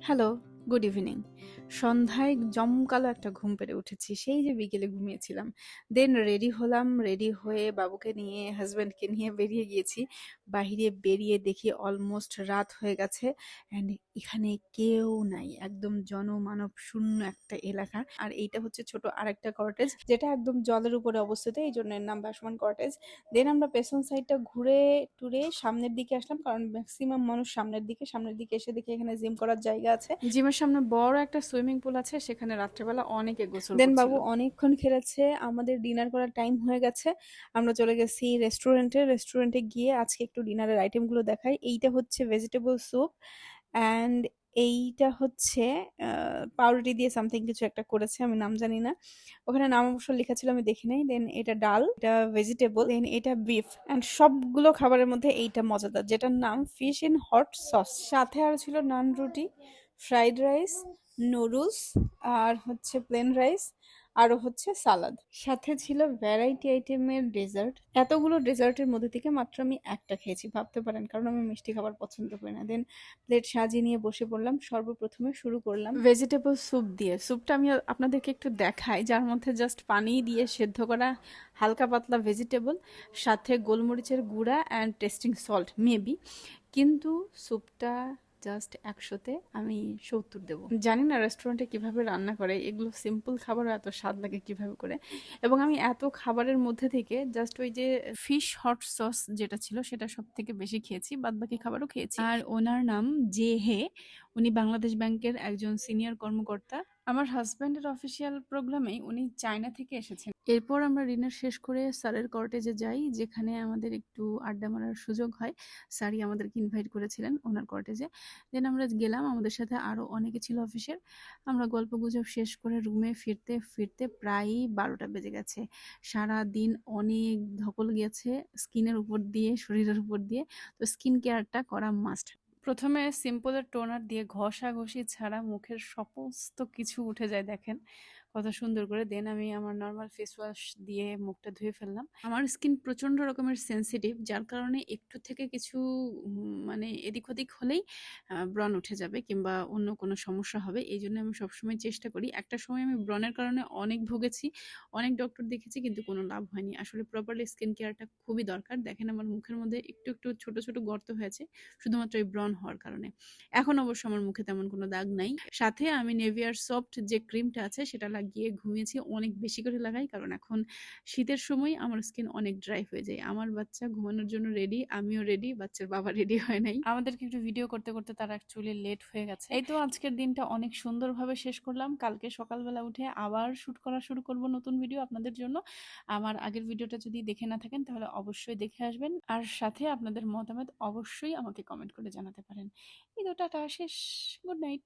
Hello. Good evening সন্ধ্যায় জমকালো একটা ঘুম পেরে উঠেছি। সেই যে বিকেলে ঘুমিয়েছিলাম। দেন রেডি হলাম রেডি হয়ে বাবুকে নিয়ে হাজব্যান্ডকে নিয়ে বেরিয়ে গিয়েছি। বাহিরে বেরিয়ে দেখি অলমোস্ট রাত হয়ে গেছে অ্যান্ড এখানে কেউ নাই। একদম জনমানব শূন্য একটা এলাকা। আর এইটা হচ্ছে ছোট আরেকটা কটেজ যেটা একদম জলের উপরে অবস্থিত। এই জন্য এর নাম বাসমান কটেজ দেন আমরা পেছন সাইডটা ঘুরে টুরে সামনের দিকে আসলাম কারণ ম্যাক্সিমাম মানুষ সামনের দিকে। সামনের দিকে এসে দেখি এখানে জিম করার জায়গা আছে। জিমের সামনে বড় একটা সুইমিং পুল আছে সেখানে রাত্রেবেলা অনেকে গোসল দেন বাবু অনেকক্ষণ খেলেছে আমাদের ডিনার করার টাইম হয়ে গেছে আমরা চলে গেছি রেস্টুরেন্টে রেস্টুরেন্টে গিয়ে আজকে একটু ডিনারের আইটেমগুলো দেখাই। এইটা হচ্ছে ভেজিটেবল স্যুপ অ্যান্ড এইটা হচ্ছে পাউরুটি দিয়ে সামথিং কিছু একটা করেছে আমি নাম জানি না। ওখানে নাম অবশ্য লেখা ছিল আমি দেখি নাই। দেন এটা ডাল এটা ভেজিটেবল দেন এটা বিফ অ্যান্ড সবগুলো খাবারের মধ্যে এইটা মজাদার যেটার নাম ফিশ ইন হট সস সাথে আর ছিল নান রুটি ফ্রাইড রাইস, নুডলস আর হচ্ছে প্লেন রাইস আরও হচ্ছে সালাদ। সাথে ছিল ভ্যারাইটি আইটেমের ডেজার্ট। এতগুলো ডেজার্টের মধ্যে থেকে মাত্র আমি একটা খেয়েছি, ভাবতে পারেন, কারণ আমি মিষ্টি খাবার পছন্দ করি না। দেন প্লেট সাজিয়ে নিয়ে বসে পড়লাম, সর্বপ্রথমে শুরু করলাম ভেজিটেবল স্যুপ দিয়ে। স্যুপটা আমি আপনাদেরকে একটু দেখাই, যার মধ্যে জাস্ট পানি দিয়ে সেদ্ধ করা হালকা পাতলা ভেজিটেবল সাথে গোলমরিচের গুঁড়া অ্যান্ড টেস্টিং সল্ট মেবি কিন্তু স্যুপটা জাস্ট একশোতে আমি সত্তর দেবো। জানি না রেস্টুরেন্টে কীভাবে রান্না করে এগুলো সিম্পল খাবারও এত স্বাদ লাগে কীভাবে করে। এবং আমি এত খাবারের মধ্যে থেকে জাস্ট ওই যে ফিশ হট সস যেটা ছিল সেটা সব থেকে বেশি খেয়েছি বাদ বাকি খাবারও খেয়েছি। আর ওনার নাম জে হে উনি বাংলাদেশ ব্যাংকের একজন সিনিয়র কর্মকর্তা। আমার হাজব্যান্ডের অফিসিয়াল প্রোগ্রামেই উনি চায়না থেকে এসেছেন। এরপর আমরা ডিনার শেষ করে স্যারের কর্টেজে যাই, যেখানে আমাদের একটু আড্ডা মারার সুযোগ হয়। স্যারই আমাদেরকে ইনভাইট করেছিলেন ওনার কর্টেজে। দেন আমরা গেলাম, আমাদের সাথে আরও অনেকে ছিল অফিসের। আমরা গল্প গুজব শেষ করে রুমে ফিরতে ফিরতে প্রায়ই বারোটা বেজে গেছে। সারা দিন অনেক ধকল গেছে স্কিনের উপর দিয়ে, শরীরের উপর দিয়ে। তো স্কিন কেয়ারটা করা মাস্ট প্রথমে সিম্পলের টোনার দিয়ে ঘষাঘষি ছাড়া মুখের সমস্ত কিছু উঠে যায় দেখেন। কত সুন্দর করে দেন আমি আমার নর্মাল ফেস ওয়াশ দিয়ে মুখটা ধুয়ে ফেললাম। আমার স্কিন প্রচণ্ড রকমের সেন্সিটিভ যার কারণে একটু থেকে কিছু মানে এদিক ওদিক হলেই ব্রণ উঠে যাবে কিংবা অন্য কোনো সমস্যা হবে। এই জন্য আমি সবসময় চেষ্টা করি। একটা সময় আমি ব্রণের কারণে অনেক ভুগেছি, অনেক ডক্টর দেখেছি কিন্তু কোনো লাভ হয়নি। আসলে প্রপারলি স্কিন কেয়ারটা খুবই দরকার। দেখেন আমার মুখের মধ্যে একটু একটু ছোট ছোট গর্ত হয়েছে, শুধুমাত্র এই ব্রণ হওয়ার কারণে। এখন অবশ্য আমার মুখে তেমন কোনো দাগ নাই। সাথে আমি নেভিয়ার সফট যে ক্রিমটা আছে, সেটা লাগিয়ে ঘুমিয়েছি অনেক বেশি করে লাগাই। কারণ এখন শীতের সময় আমার স্কিন অনেক ড্রাই হয়ে যায়। আমার বাচ্চা ঘুমানোর জন্য রেডি আমিও রেডি বাচ্চার বাবা রেডি হয় নাই। আমাদেরকে একটু ভিডিও করতে করতে তারা অ্যাকচুয়ালি লেট হয়ে গেছে। এই তো আজকের দিনটা অনেক সুন্দরভাবে শেষ করলাম। কালকে সকালবেলা উঠে আবার শুট করা শুরু করব নতুন ভিডিও আপনাদের জন্য। আমার আগের ভিডিওটা যদি দেখে না থাকেন, তাহলে অবশ্যই দেখে আসবেন। আর সাথে আপনাদের মতামত অবশ্যই আমাকে কমেন্ট করে জানাতে পারেন। এই তো, টাটা, শেষ। Good night